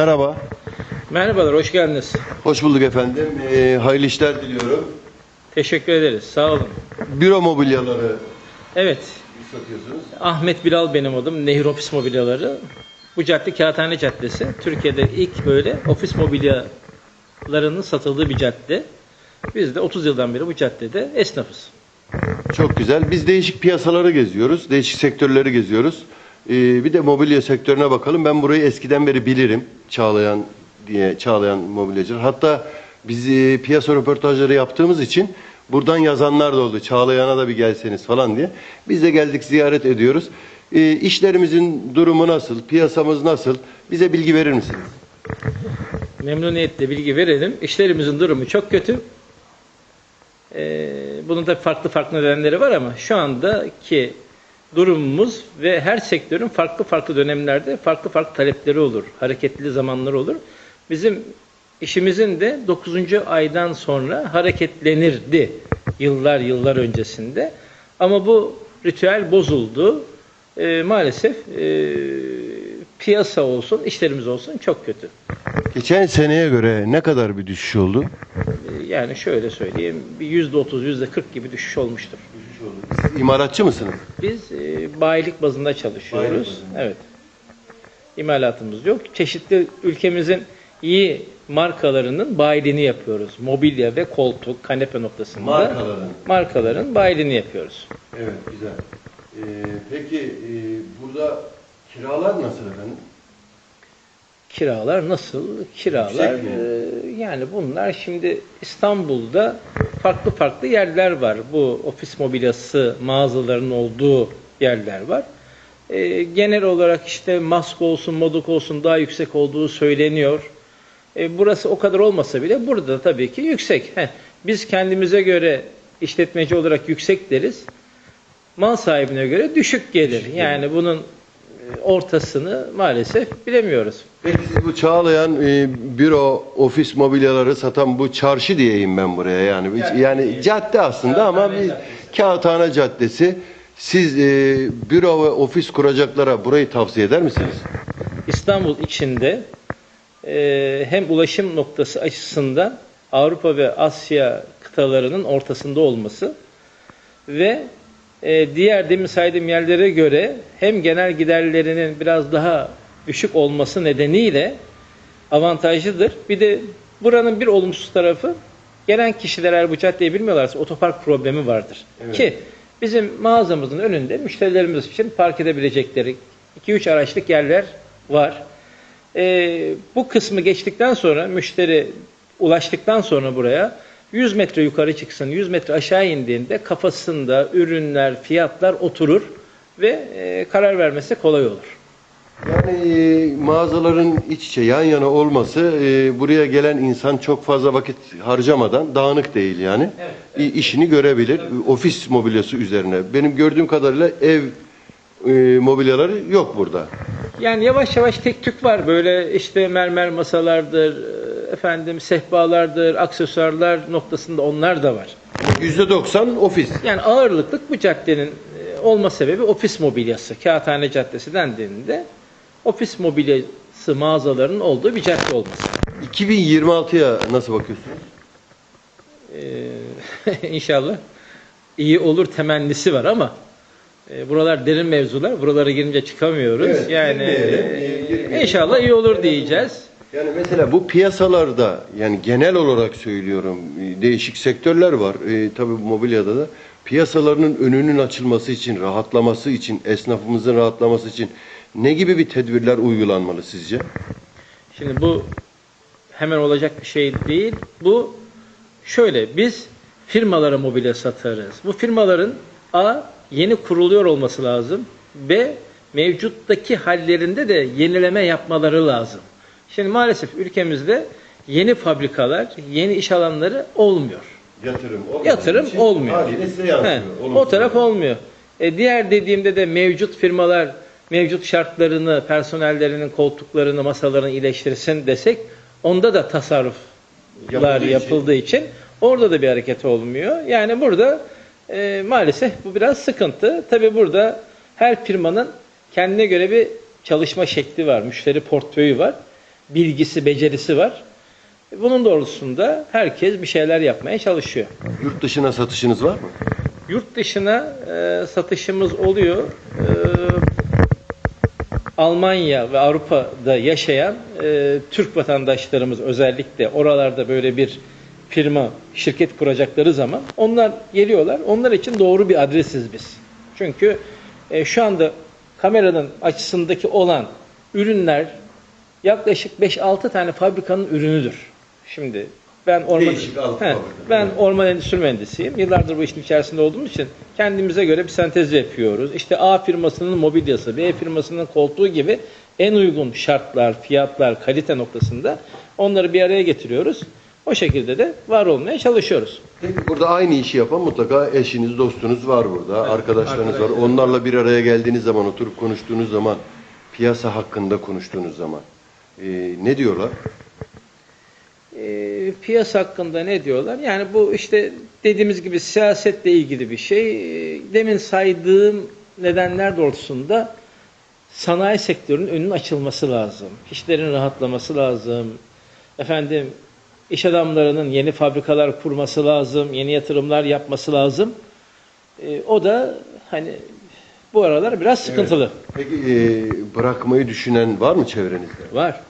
Merhaba. Merhabalar, hoş geldiniz. Hoş bulduk efendim. Ee, hayırlı işler diliyorum. Teşekkür ederiz, sağ olun. Büro mobilyaları Evet, satıyorsunuz. Ahmet Bilal benim adım, Nehir Ofis Mobilyaları. Bu cadde Kağıthane Caddesi. Türkiye'de ilk böyle ofis mobilyalarının satıldığı bir cadde. Biz de 30 yıldan beri bu caddede esnafız. Çok güzel. Biz değişik piyasaları geziyoruz. Değişik sektörleri geziyoruz. Ee, bir de mobilya sektörüne bakalım. Ben burayı eskiden beri bilirim. Çağlayan diye Çağlayan mobilyacılar. Hatta biz e, piyasa röportajları yaptığımız için buradan yazanlar da oldu. Çağlayan'a da bir gelseniz falan diye. Biz de geldik ziyaret ediyoruz. Ee, işlerimizin durumu nasıl? Piyasamız nasıl? Bize bilgi verir misiniz? Memnuniyetle bilgi verelim. İşlerimizin durumu çok kötü. Ee, bunun da farklı farklı nedenleri var ama şu andaki durumumuz ve her sektörün farklı farklı dönemlerde farklı farklı talepleri olur. Hareketli zamanları olur. Bizim işimizin de 9. aydan sonra hareketlenirdi yıllar yıllar öncesinde. Ama bu ritüel bozuldu. Ee, maalesef e, piyasa olsun, işlerimiz olsun çok kötü. Geçen seneye göre ne kadar bir düşüş oldu? Yani şöyle söyleyeyim, bir yüzde otuz, yüzde kırk gibi düşüş olmuştur. İmalatçı mısınız? Biz e, bayilik bazında çalışıyoruz. Bayilik bazında. Evet. İmalatımız yok. Çeşitli ülkemizin iyi markalarının bayiliğini yapıyoruz. Mobilya ve koltuk, kanepe noktasında. Markaların. Markaların bayiliğini yapıyoruz. Evet, güzel. Ee, peki e, burada kiralar nasıl efendim? Kiralar nasıl? Kiralar e, yani bunlar şimdi İstanbul'da farklı farklı yerler var. Bu ofis mobilyası mağazalarının olduğu yerler var. E, genel olarak işte mask olsun, moduk olsun daha yüksek olduğu söyleniyor. E, burası o kadar olmasa bile burada tabii ki yüksek. Heh, biz kendimize göre işletmeci olarak yüksek deriz. Mal sahibine göre düşük gelir. Yani bunun e, ortasını maalesef bilemiyoruz. Peki siz bu Çağlayan e, büro, ofis mobilyaları satan bu çarşı diyeyim ben buraya yani. Cadde yani diyelim. cadde aslında ama bir Caddesi. Kağıthane Caddesi. Siz e, büro ve ofis kuracaklara burayı tavsiye eder misiniz? İstanbul içinde e, hem ulaşım noktası açısından Avrupa ve Asya kıtalarının ortasında olması ve e, diğer demin saydığım yerlere göre hem genel giderlerinin biraz daha düşük olması nedeniyle avantajlıdır. Bir de buranın bir olumsuz tarafı gelen kişiler eğer bu caddeyi bilmiyorlarsa otopark problemi vardır. Evet. Ki bizim mağazamızın önünde müşterilerimiz için park edebilecekleri 2-3 araçlık yerler var. Ee, bu kısmı geçtikten sonra müşteri ulaştıktan sonra buraya 100 metre yukarı çıksın, 100 metre aşağı indiğinde kafasında ürünler, fiyatlar oturur ve e, karar vermesi kolay olur. Yani e, mağazaların iç içe yan yana olması e, buraya gelen insan çok fazla vakit harcamadan dağınık değil yani. Evet, İ- işini görebilir. Ofis mobilyası üzerine. Benim gördüğüm kadarıyla ev e, mobilyaları yok burada. Yani yavaş yavaş tek tük var. Böyle işte mermer masalardır, efendim sehpalardır, aksesuarlar noktasında onlar da var. %90 ofis. Yani ağırlıklık bu caddenin e, olma sebebi ofis mobilyası. Kağıthane Caddesi dendiğinde ofis mobilyası mağazalarının olduğu bir cadde olması. 2026'ya nasıl bakıyorsunuz? Ee, inşallah iyi olur temennisi var ama e, buralar derin mevzular. Buralara girince çıkamıyoruz. Evet, yani e, inşallah iyi olur diyeceğiz. Yani mesela bu piyasalarda yani genel olarak söylüyorum e, değişik sektörler var. E, tabii mobilyada da piyasalarının önünün açılması için, rahatlaması için, esnafımızın rahatlaması için ne gibi bir tedbirler uygulanmalı sizce? Şimdi bu hemen olacak bir şey değil. Bu şöyle biz firmalara mobilya satarız. Bu firmaların A yeni kuruluyor olması lazım. B mevcuttaki hallerinde de yenileme yapmaları lazım. Şimdi maalesef ülkemizde yeni fabrikalar, yeni iş alanları olmuyor. Yatırım Yatırım için olmuyor. size yansıyor. O taraf olmuyor. E, diğer dediğimde de mevcut firmalar mevcut şartlarını, personellerinin koltuklarını, masalarını iyileştirsin desek onda da tasarruflar Yapıldığı yapıldığı, için. için. orada da bir hareket olmuyor. Yani burada e, maalesef bu biraz sıkıntı. Tabi burada her firmanın kendine göre bir çalışma şekli var, müşteri portföyü var. Bilgisi, becerisi var. Bunun doğrultusunda herkes bir şeyler yapmaya çalışıyor. Yurt dışına satışınız var mı? Yurt dışına e, satışımız oluyor. E, Almanya ve Avrupa'da yaşayan e, Türk vatandaşlarımız özellikle oralarda böyle bir firma, şirket kuracakları zaman onlar geliyorlar. Onlar için doğru bir adresiz biz. Çünkü e, şu anda kameranın açısındaki olan ürünler yaklaşık 5-6 tane fabrikanın ürünüdür. Şimdi ben orman Değişik He, fabrika. ben orman endüstri mühendisiyim. Yıllardır bu işin içerisinde olduğumuz için kendimize göre bir sentez yapıyoruz. İşte A firmasının mobilyası, B firmasının koltuğu gibi en uygun şartlar, fiyatlar, kalite noktasında onları bir araya getiriyoruz. O şekilde de var olmaya çalışıyoruz. Peki burada aynı işi yapan mutlaka eşiniz, dostunuz var burada, arkadaşlarınız var. arkadaşlar. Onlarla bir araya geldiğiniz zaman, oturup konuştuğunuz zaman, piyasa hakkında konuştuğunuz zaman e, ne diyorlar? E, piyasa hakkında ne diyorlar? Yani bu işte dediğimiz gibi siyasetle ilgili bir şey. E, Demin saydığım nedenler doğrultusunda sanayi sektörünün önünün açılması lazım. İşlerin rahatlaması lazım. Efendim iş adamlarının yeni fabrikalar kurması lazım, yeni yatırımlar yapması lazım. E, o da hani bu aralar biraz sıkıntılı. Peki e, bırakmayı düşünen var mı çevrenizde? Var.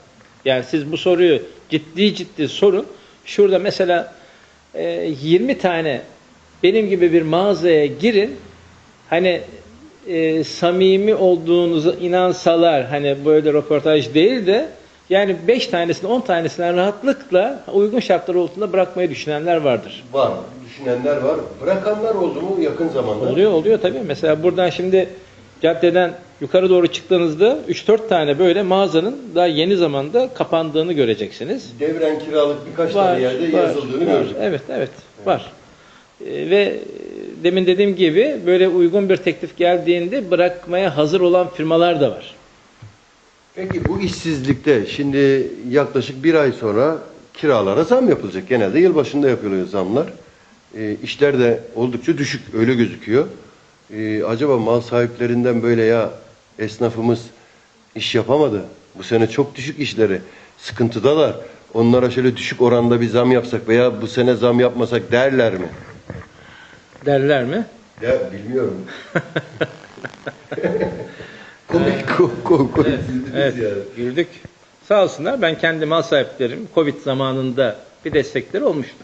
Yani siz bu soruyu ciddi ciddi sorun. Şurada mesela e, 20 tane benim gibi bir mağazaya girin. Hani e, samimi olduğunuzu inansalar hani böyle röportaj değil de yani 5 tanesini 10 tanesinden rahatlıkla uygun şartlar altında bırakmayı düşünenler vardır. Var. Düşünenler var. Bırakanlar oldu mu yakın zamanda? Oluyor oluyor tabii. Mesela buradan şimdi caddeden yukarı doğru çıktığınızda 3-4 tane böyle mağazanın daha yeni zamanda kapandığını göreceksiniz. Devren kiralık birkaç tane yerde yazıldığını var. gördüm. Evet, evet, var. Ee, ve demin dediğim gibi böyle uygun bir teklif geldiğinde bırakmaya hazır olan firmalar da var. Peki bu işsizlikte şimdi yaklaşık bir ay sonra kiralara zam yapılacak. Genelde yılbaşında yapılıyor zamlar. E, işler de oldukça düşük öyle gözüküyor. E, acaba mal sahiplerinden böyle ya esnafımız iş yapamadı. Bu sene çok düşük işleri. Sıkıntıdalar. Onlara şöyle düşük oranda bir zam yapsak veya bu sene zam yapmasak derler mi? Derler mi? Ya bilmiyorum. komik komik komik. Evet, güldük. Sağ olsunlar. Ben kendi mal sahiplerim Covid zamanında bir destekleri olmuştu.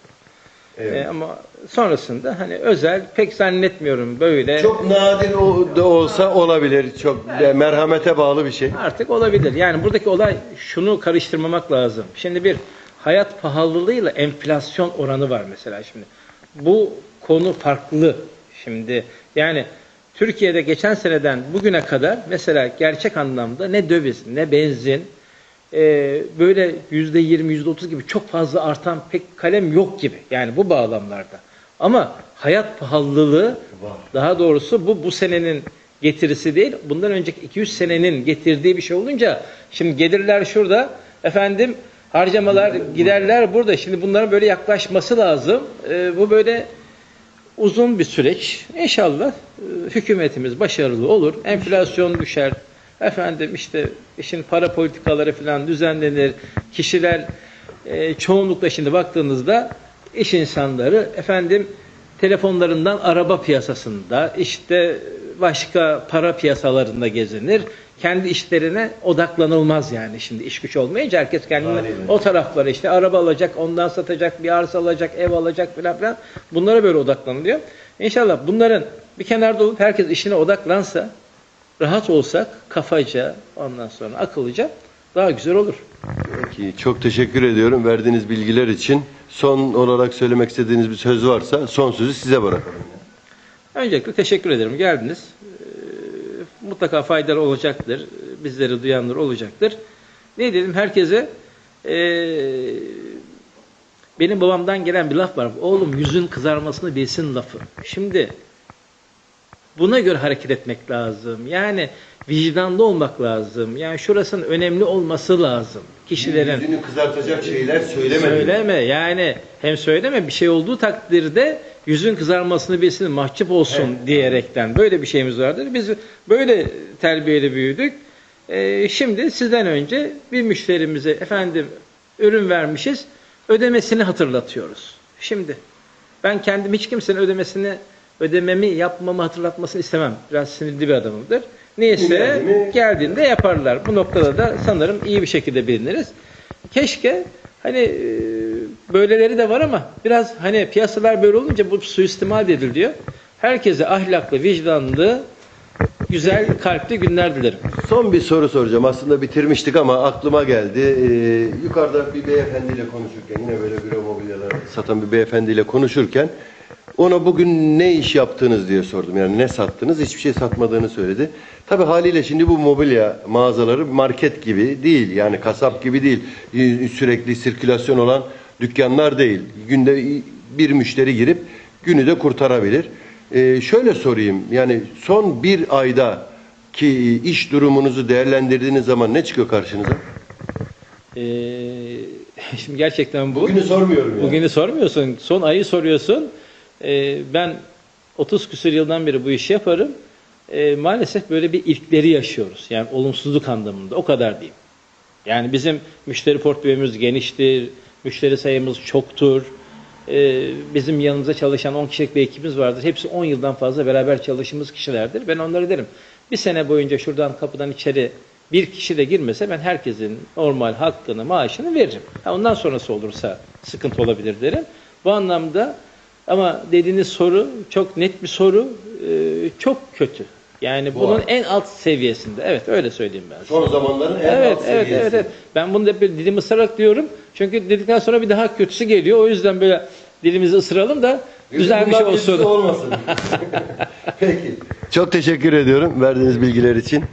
Evet. Ee, ama sonrasında hani özel pek zannetmiyorum böyle. Çok nadir o da olsa olabilir. Çok de merhamete bağlı bir şey. Artık olabilir. Yani buradaki olay şunu karıştırmamak lazım. Şimdi bir hayat pahalılığıyla enflasyon oranı var mesela şimdi. Bu konu farklı. Şimdi yani Türkiye'de geçen seneden bugüne kadar mesela gerçek anlamda ne döviz ne benzin e, böyle yüzde yirmi yüzde otuz gibi çok fazla artan pek kalem yok gibi. Yani bu bağlamlarda. Ama hayat pahalılığı daha doğrusu bu bu senenin getirisi değil. Bundan önceki 200 senenin getirdiği bir şey olunca şimdi gelirler şurada efendim harcamalar giderler burada. Şimdi bunların böyle yaklaşması lazım. Ee, bu böyle uzun bir süreç. İnşallah e, hükümetimiz başarılı olur. Enflasyon düşer. Efendim işte işin para politikaları falan düzenlenir. Kişiler e, çoğunlukla şimdi baktığınızda iş insanları efendim telefonlarından araba piyasasında işte başka para piyasalarında gezinir. Kendi işlerine odaklanılmaz yani şimdi iş güç olmayınca herkes kendine Haliyle. o taraflara işte araba alacak, ondan satacak, bir arsa alacak, ev alacak filan filan. Bunlara böyle odaklanılıyor. İnşallah bunların bir kenarda olup herkes işine odaklansa, rahat olsak kafaca, ondan sonra akıllıca daha güzel olur. Peki, çok teşekkür ediyorum verdiğiniz bilgiler için. Son olarak söylemek istediğiniz bir söz varsa son sözü size bırakalım. Öncelikle teşekkür ederim. Geldiniz. Ee, mutlaka faydalı olacaktır. Bizleri duyanlar olacaktır. Ne dedim herkese? ee, benim babamdan gelen bir laf var. Oğlum yüzün kızarmasını bilsin lafı. Şimdi buna göre hareket etmek lazım. Yani vicdanlı olmak lazım. Yani şurasının önemli olması lazım. Kişilerin Yüzünü kızartacak şeyler söylemeyin. Söyleme yani hem söyleme bir şey olduğu takdirde yüzün kızarmasını bilsin mahcup olsun Evet. diyerekten böyle bir şeyimiz vardır. Biz böyle terbiyeli büyüdük. Ee, şimdi sizden önce bir müşterimize efendim ürün vermişiz, ödemesini hatırlatıyoruz. Şimdi ben kendim hiç kimsenin ödemesini ödememi yapmamı hatırlatmasını istemem. Biraz sinirli bir adamımdır. Neyse geldiğinde yaparlar. Bu noktada da sanırım iyi bir şekilde biliniriz. Keşke hani e, böyleleri de var ama biraz hani piyasalar böyle olunca bu suistimal ediliyor. Herkese ahlaklı, vicdanlı, güzel, kalpli günler dilerim. Son bir soru soracağım. Aslında bitirmiştik ama aklıma geldi. Ee, yukarıda bir beyefendiyle konuşurken, yine böyle büro mobilyalar satan bir beyefendiyle konuşurken ona bugün ne iş yaptınız diye sordum. Yani ne sattınız? Hiçbir şey satmadığını söyledi. Tabii haliyle şimdi bu mobilya mağazaları market gibi değil. Yani kasap gibi değil. Sürekli sirkülasyon olan dükkanlar değil. Günde bir müşteri girip günü de kurtarabilir. Ee, şöyle sorayım. Yani son bir ayda ki iş durumunuzu değerlendirdiğiniz zaman ne çıkıyor karşınıza? Ee, şimdi gerçekten bu. Bugünü sormuyorum yani. Bugünü sormuyorsun. Son ayı soruyorsun. Ee, ben 30 küsur yıldan beri bu işi yaparım. Ee, maalesef böyle bir ilkleri yaşıyoruz. Yani olumsuzluk anlamında. O kadar diyeyim. Yani bizim müşteri portföyümüz geniştir. Müşteri sayımız çoktur. Ee, bizim yanımızda çalışan 10 kişilik bir ekibimiz vardır. Hepsi 10 yıldan fazla beraber çalıştığımız kişilerdir. Ben onlara derim. Bir sene boyunca şuradan kapıdan içeri bir kişi de girmese ben herkesin normal hakkını, maaşını veririm. Ha, ondan sonrası olursa sıkıntı olabilir derim. Bu anlamda ama dediğiniz soru çok net bir soru. Ee, çok kötü. Yani Bu bunun arada. en alt seviyesinde. Evet öyle söyleyeyim ben. Son zamanların en Evet, alt evet, seviyesi. evet, evet. Ben bunu da bir dilim ısırarak diyorum. Çünkü dedikten sonra bir daha kötüsü geliyor. O yüzden böyle dilimizi ısıralım da güzel bir şey olsun. olmasın. Peki. Çok teşekkür ediyorum verdiğiniz bilgiler için.